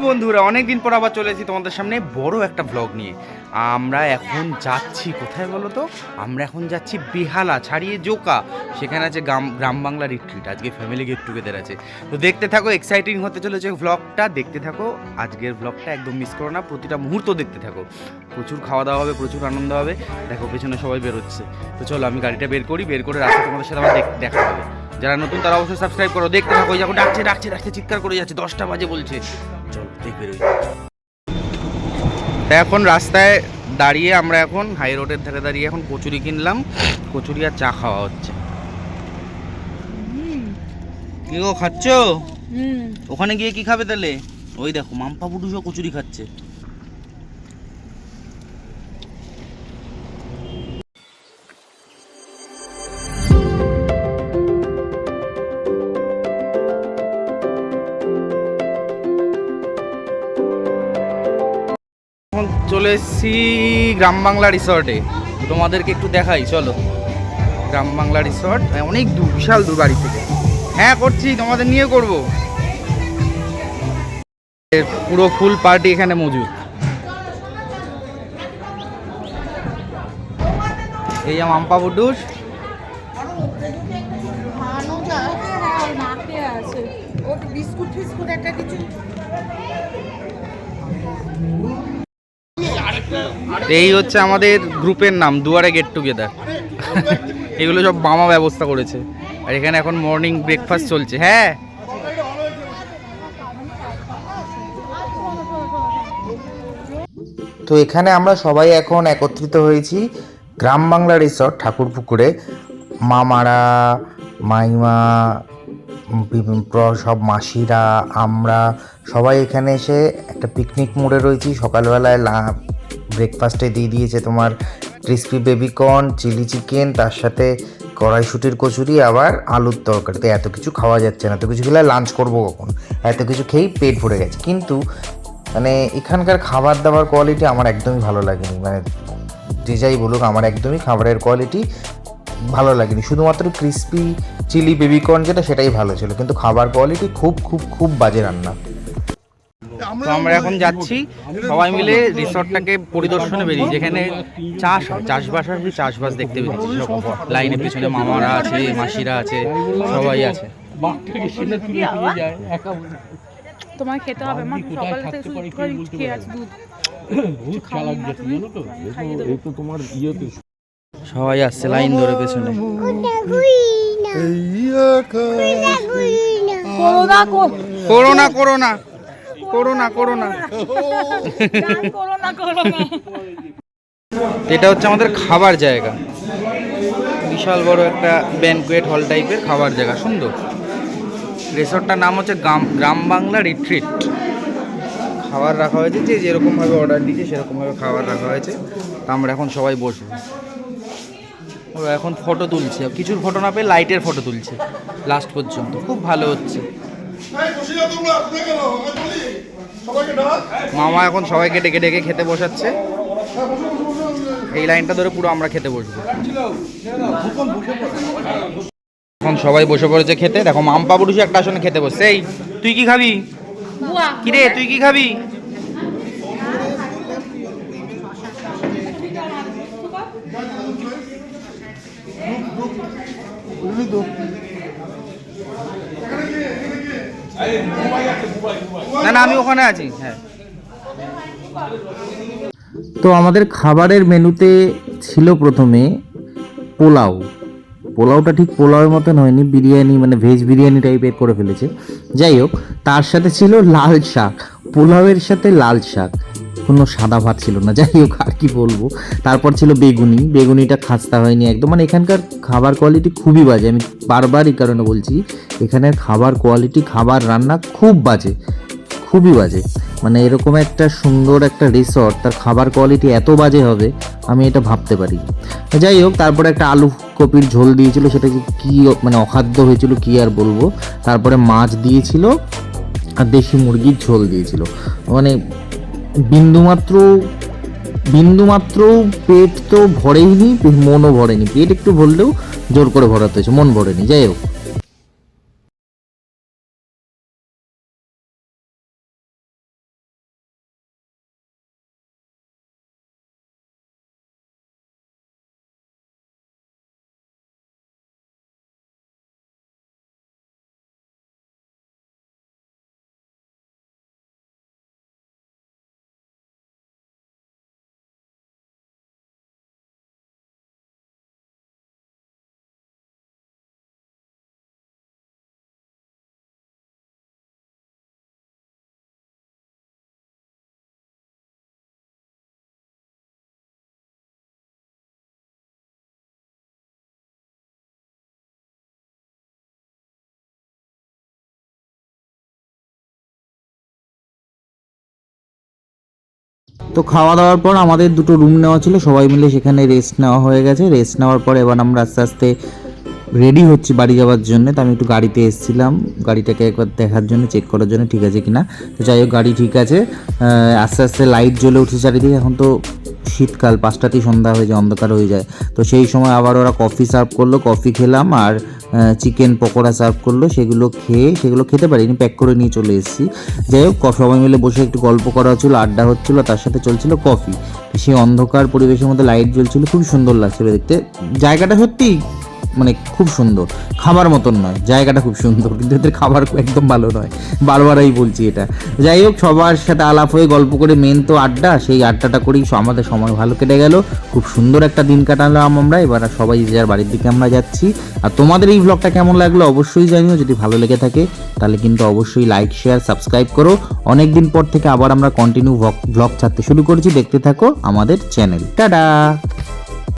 বন্ধুরা, অনেকদিন পর আবার চলে এসেছি তোমাদের সামনে বড় একটা ব্লগ নিয়ে। আমরা এখন যাচ্ছি কোথায় বলো তো? আমরা এখন যাচ্ছি বেহালা, ছাড়িয়ে জোকা। সেখানে আছে গ্রাম গ্রাম বাংলা রিট্রিট আজকে ফ্যামিলি গেট টুগেদার আছে। তো দেখতে থাকো এক্সাইটিং হতে চলেছে ব্লগটা দেখতে থাকো, আজকের ব্লগটা একদম মিস করো না, প্রতিটা মুহূর্ত দেখতে থাকো। প্রচুর খাওয়া দাওয়া হবে, প্রচুর আনন্দ হবে। দেখো, পেছনে সবাই বেরোচ্ছে। তো চলো, আমি গাড়িটা বের করি, বের করে রাস্তা তোমাদের সাথে আবার দেখ- হবে। যারা নতুন, তারা অবশ্যই সাবস্ক্রাইব করো। দেখতে থাকো যখন ডাকছে ডাকছে ডাকছে, চিৎকার করে যাচ্ছে। দশটা বাজে বলছে। চল দেখ এখন রাস্তায় দাঁড়িয়ে আমরা এখন হাই রোডের ধারে দাঁড়িয়ে এখন কচুরি কিনলাম। কচুরি আর চা খাওয়া হচ্ছে। কি গো খাচ্ছ? হুম। ওখানে গিয়ে কি খাবে তাহলে? ওই দেখো মাম্পা পুটুসও কচুরি খাচ্ছে। এখন চলে এসেছি গ্রাম বাংলা রিসর্টে। তোমাদেরকে একটু দেখাই চলো। গ্রাম বাংলা রিসর্ট অনেক দূর বিশাল দূর বাড়ি থেকে। হ্যাঁ করছি তোমাদের নিয়ে করব। এর পুরো ফুল পার্টি এখানে মজুদ এই মাম্পা বুটুস ভানুটা হ্যাঁ বিস্কুট ফিস্কুট একটা কিছু এই হচ্ছে আমাদের গ্রুপের নাম, দুয়ারে গেট টুগেদার এগুলো সব মামা ব্যবস্থা করেছে। আর এখানে এখন মর্নিং ব্রেকফাস্ট চলছে। হ্যাঁ? তো এখানে আমরা সবাই এখন একত্রিত হয়েছি গ্রাম বাংলা রিসর্ট ঠাকুরপুকুরে মামারা, মাইমা সব মাসিরা, আমরা সবাই এখানে এসে একটা পিকনিক মোড়ে রয়েছি। সকালবেলায় ব্রেকফাস্টে দিয়ে দিয়েছে তোমার ক্রিসপি বেবিকর্ন চিলি চিকেন তার সাথে কড়াইশুটির কচুরি, আবার আলুর তরকারি। তো এত কিছু খাওয়া যাচ্ছে না। এত কিছু খেলে লাঞ্চ করব কখন? এত কিছু খেয়েই পেট ভরে গেছে। কিন্তু মানে এখানকার খাবার দাবার কোয়ালিটি আমার একদমই ভালো লাগেনি। মানে যে যাই বলুক, আমার একদমই খাবারের কোয়ালিটি ভালো লাগেনি। শুধুমাত্র ক্রিস্পি চিলি বেবিকর্ন যেটা, সেটাই ভালো ছিল। কিন্তু খাবার কোয়ালিটি খুব খুব খুব বাজে রান্না। তো আমরা এখন যাচ্ছি সবাই মিলে রিসর্টটাকে পরিদর্শনে বেরিয়ে যেখানে চাষ হয় চাষবাস হয় চাষবাস দেখতে বেরিয়েছি সব লাইনের পিছনে মামারা আছে মাসিরা আছে সবাই আছে। তোমার খেতে হবে মা সকাল থেকে খেয়ে আছে দুধ। সবাই আসছে লাইন ধরে পেছনে। Corona corona. করোনা করোনা এটা হচ্ছে আমাদের খাবার জায়গা। বিশাল বড় একটা ব্যানকুয়েট হল টাইপের খাবার জায়গা, সুন্দর। রিসর্টটার নাম হচ্ছে গ্রাম গ্রাম বাংলা রিট্রিট খাবার রাখা হয়েছে, যে যেরকমভাবে অর্ডার দিয়েছে, সেরকমভাবে খাবার রাখা হয়েছে। তা আমরা এখন সবাই বসবো। এখন ফটো তুলছে। কিছুর ফটো না পেয়ে লাইটের ফটো তুলছে। লাস্ট পর্যন্ত। খুব ভালো হচ্ছে। মামা এখন সবাইকে ডেকে ডেকে খেতে বসাচ্ছে। এই লাইনটা ধরে পুরো আমরা খেতে বসবো। এখন সবাই বসে পড়েছে খেতে। দেখো মাম্পা পুরুষ একটা আসনে খেতে বসছে। এই তুই কি খাবি? বুয়া। কিরে তুই কি খাবি? না না, আমি ওখানে আছি হ্যাঁ। তো আমাদের খাবারের মেনুতে ছিল প্রথমে পোলাও। পোলাওটা ঠিক পোলাওয়ের মতন হয়নি, বিরিয়ানি মানে ভেজ বিরিয়ানি টাইপের করে ফেলেছে। যাই হোক, তার সাথে ছিল লাল শাক, পোলাওয়ের সাথে লাল শাক। কোনো সাদা ভাত ছিল না, যাই হোক, আর কি বলব। তারপর ছিল বেগুনি, বেগুনিটা খাস্তা হয়নি একদম। মানে এখানকার খাবার কোয়ালিটি খুবই বাজে, আমি বারবার এই কারণে বলছি, এখানের খাবার কোয়ালিটি খাবার রান্না খুব বাজে, খুবই বাজে। মানে এরকম একটা সুন্দর একটা রিসর্ট তার খাবার কোয়ালিটি এত বাজে হবে, আমি এটা ভাবতে পারি যাই হোক, তারপরে একটা আলু কপির ঝোল দিয়েছিল, সেটা কি মানে অখাদ্য হয়েছিল কি আর বলব। তারপরে মাছ দিয়েছিল, আর দেশি মুরগির ঝোল দিয়েছিল। মানে বিন্দুমাত্র বিন্দুমাত্র পেট তো ভরেইনি, মনও ভরেনি। পেট একটু ভরলেও জোর করে ভরাতে হয়েছে, মন ভরেনি। যাই হোক। তো খাওয়া দাওয়ার পর আমাদের দুটো রুম নেওয়া ছিল, সবাই মিলে সেখানে রেস্ট নেওয়া হয়ে গেছে। রেস্ট নেওয়ার পর এবার আমরা আস্তে আস্তে রেডি হচ্ছি বাড়ি যাওয়ার জন্য। তো আমি একটু গাড়িতে এসেছিলাম, গাড়িটাকে একবার দেখার জন্য চেক করার জন্য ঠিক আছে কিনা। তো যাই হোক, গাড়ি ঠিক আছে। আস্তে আস্তে লাইট জ্বলে উঠছে চারিদিকে। এখন তো শীতকাল পাঁচটাতেই সন্ধ্যা হয়ে যায়, অন্ধকার হয়ে যায়। তো সেই সময় আবার ওরা কফি সার্ভ করল, কফি খেলাম আর চিকেন পকোড়া সার্ভ করল। সেগুলো খেয়ে, সেগুলো খেতে পারিনি, প্যাক করে নিয়ে চলে এসেছি। যাই হোক সবাই মিলে বসে একটু গল্প করা হচ্ছিল, আড্ডা হচ্ছিল, তার সাথে চলছিল কফি। সেই অন্ধকার পরিবেশের মধ্যে লাইট জ্বলছিল খুব সুন্দর লাগছিল দেখতে। জায়গাটা সত্যি মানে খুব সুন্দর। খাবার মতন নয়, জায়গাটা খুব সুন্দর, কিন্তু এদের খাবার একদম ভালো নয়। বারবারই বলছি এটা। যাই হোক, সবার সাথে আলাপ হয়ে গল্প করে মেন তো আড্ডা, সেই আড্ডাটা করেই আমাদের সময় ভালো কেটে গেল। খুব সুন্দর একটা দিন কাটালাম আমরা, এবার সবাই যে যার বাড়ির দিকে আমরা যাচ্ছি। আর তোমাদের এই ব্লগটা কেমন লাগল অবশ্যই জানিও, যদি ভালো লেগে থাকে, তাহলে কিন্তু অবশ্যই লাইক শেয়ার সাবস্ক্রাইব করো। অনেক দিন পর থেকে আবার আমরা কন্টিনিউ ব্লগ ছাড়তে শুরু করেছি। দেখতে থাকো আমাদের চ্যানেল টাটা!